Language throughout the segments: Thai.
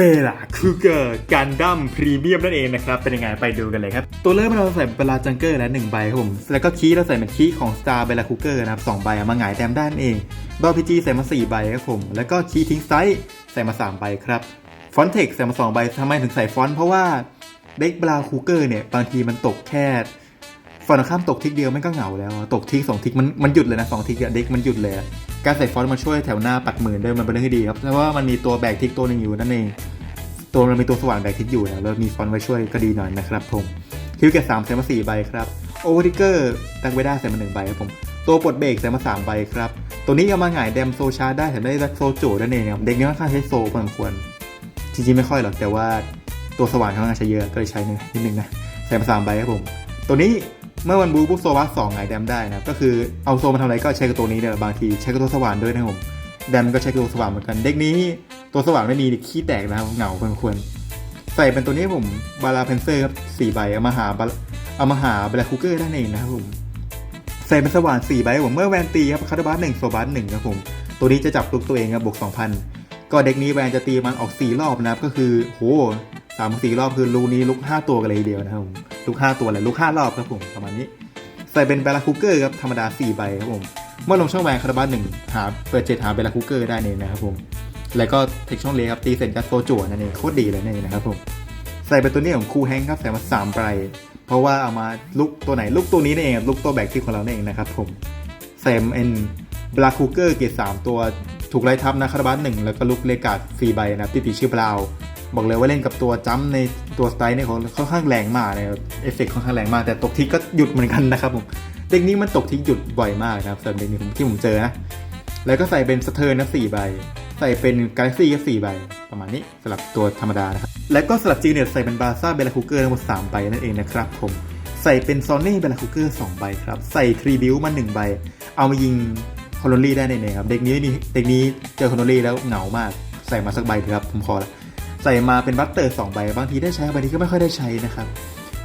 เปล่าคือเกิดการดั้มพรีเมียมนั่นเองนะครับ เป็นยังไงไปดูกันเลยครับ ตัวเริ่มเราใส่เบลาจังเกอร์แล้วหนึ่งใบครับผม แล้วก็คีย์เราใส่เป็นคีย์ของ Star เบลาคูเกอร์นะครับสองใบเอามาหงายแต้มด้านเองดอพีจีใส่มาสี่ใบครับผม แล้วก็คีย์ทิ้งไซส์ใส่มาสามใบครับฟอนเทคใส่มาสองใบทำไมถึงใส่ฟอนต์เพราะว่าเด็กเบลาคูเกอร์เนี่ยบางทีมันตกแค่ ฝั่งตรงข้ามตกทิกเดียวมันก็เหงาแล้ว ตกทิกสองทิกมันมันหยุดเลยนะสองทิกอะเด็กมันหยุดเลย การใส่ฟอนต์มาช่วยแถวหน้าปัดหมื่นด้วยมันเป็นเรื่องที่ดีครับเพราะว่ามันมีตัวแบกทิกตัวหนึ่งอยู่นั่นเองตัวมันมีตัวสว่านแบกทิกอยู่นะแล้วมีฟอนต์ไว้ช่วยก็ดีหน่อยนะครับผมคิวเกตสามใส่มาสี่ใบครับโอเวอร์ทิกเกอร์ตักไว้ได้าใส่มาหนึ่งใบครับผมตัวปลดเบรกใส่มาสามใบครับตัวนี้เอามาหงายแดมโซชาได้แถมได้โซโจนั่นเองครับเด็กนี้ค่อนข้างใช้โซพอสมควรจริงๆไม่ค่อยหรอกแต่ว่าตัวสว่านเขาน่าใช้เยอะก็เลยใช้นิดนึงนะใส่มาสามใบครับผมตัวนี้ เมื่อวันบูปุ๊บโซวัสสองไงแดมได้นะครับก็คือเอาโซมาทำอะไรก็ใช้กับตัวนี้เนี่ยบางทีใช้กับตัวสว่านด้วยนะผมแดมก็ใช้กับตัวสว่านเหมือนกัน เด็กนี้ตัวสว่านไม่มีขี้แตกนะครับเหงาควรควรใส่เป็นตัวนี้ผมบาราเพนเซอร์ครับสี่ใบเอามาหาบาเอามาหาบาราคูเกอร์นั่นเองนะครับผมใส่เป็นสว่านสี่ใบผมเมื่อแวนตีครับคาร์บัสหนึ่งโซบัสหนึ่งครับผมตัวนี้จะจับลุกตัวเองครับบวกสองพันก็เด็กนี้แวนจะตีมันออก4รอบนะครับก็คือโหสามสี่รอบคือลูนี้ลุก5ตัวกันเลยเดียวนะครับผม ลุก5 ตัวเลยลุก5 รอบครับผมประมาณนี้ ใส่เป็นเบลาคูเกอร์ครับธรรมดา 4 ใบครับผมเมื่อลงช่องแวนคาราบัสหนึ่งหาเปิดเจ็ดหาเบลาคูเกอร์ได้เองนะครับผมแล้วก็เทคช่องเลครับตีเสร็จกัสโซจั่วนั่นเองโคตรดีเลยนั่นเองนะครับผมใส่เป็นตัวนี้ของคูแฮงครับใส่มา3ใบเพราะว่าเอามาลุกตัวไหนลุกตัวนี้นี่เองครับลุกตัวแบกที่ของเราเนี่เองนะครับผมแซมเอ็นบลาคูเกอร์เกรดสามตัวถูกไล่ทับนะคาราบัสหนึ่งแล้วก็ลุกเลกาดฟรีใบนะครับที่ตีชื่อบราว บอกเลยว่าเล่นกับตัวจัมในตัวสไตล์เนี่ยเขาค่อนข้างแรงมากนะครับเอฟเฟกต์ค่อนข้างแรงมาก แต่ตกทิกก็หยุดเหมือนกันนะครับผมเด็กนี้มันตกทิกหยุดบ่อยมากนะครับสำหรับเด็กนี้ที่ผมเจอนะแล้วก็ใส่เป็นสเตอร์นะสี่ใบ ใส่เป็นกาแล็กซี่ก็สี่ใบประมาณนี้สำหรับตัวธรรมดานะครับแล้วก็สำหรับจีเนียใส่เป็นบาซ่าเบลาคูเกอร์ทั้งหมดสามใบนั่นเองนะครับผมใส่เป็นซอนนี่เบลาคูเกอร์สองใบครับใส่ทรีบิวมาหนึ่งใบ เอามายิงคอลลี่ได้ในเนี่ยครับเด็กนี้มีเด็กนี้เจอคอลลี่แล้วเหงามากใส่มาสักใบเถอะครับผมขอละ ส่มาเป็นบัตเตอร์สองใบบางทีได้ใช้บางทีก็ไม่ค่อยได้ใช้นะครับ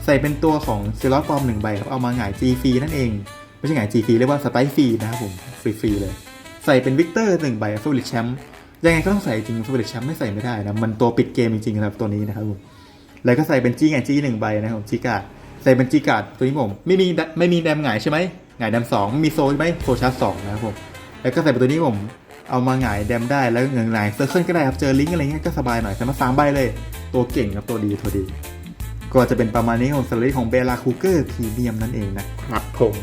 ใส่เป็นตัวของซิลอสปอมหนึ่งใบครับเอามาหงายจีฟรีนั่นเอง ไม่ใช่หงายจีฟรีเรียกว่าสไตล์ฟรีนะครับผมฟรีๆเลย ใส่เป็นวิกเตอร์หนึ่งใบฟูลิชแชมป์ยังไงก็ต้องใส่จริงฟูลิชแชมป์ไม่ใส่ไม่ได้นะมันตัวปิดเกมจริงๆครับตัวนี้นะครับผมแล้วก็ใส่เป็นจีไงจีหนึ่งใบนะครับจีการ์ดใส่เป็นจีการ์ดตัวนี้ผมไม่มีไม่มีแดมหงายใช่ไหมหงายแดมสองม่มีโซใช่ไหมโซชาร์จสองนะครับผมแล้วก็ใส่เป็นตัวนี้ผม เอามาหงายแดมได้แล้วเงยหงายเซอร์เคิลก็ได้ครับ เจอลิงก์อะไรเงี้ยก็สบายหน่อยใส่มาสามใบเลย ตัวเก่งครับตัวดีตัวดี ก็จะเป็นประมาณนี้ของสลิของเบลาคูเกอร์พรีเมียมนั่นเองนะครับผม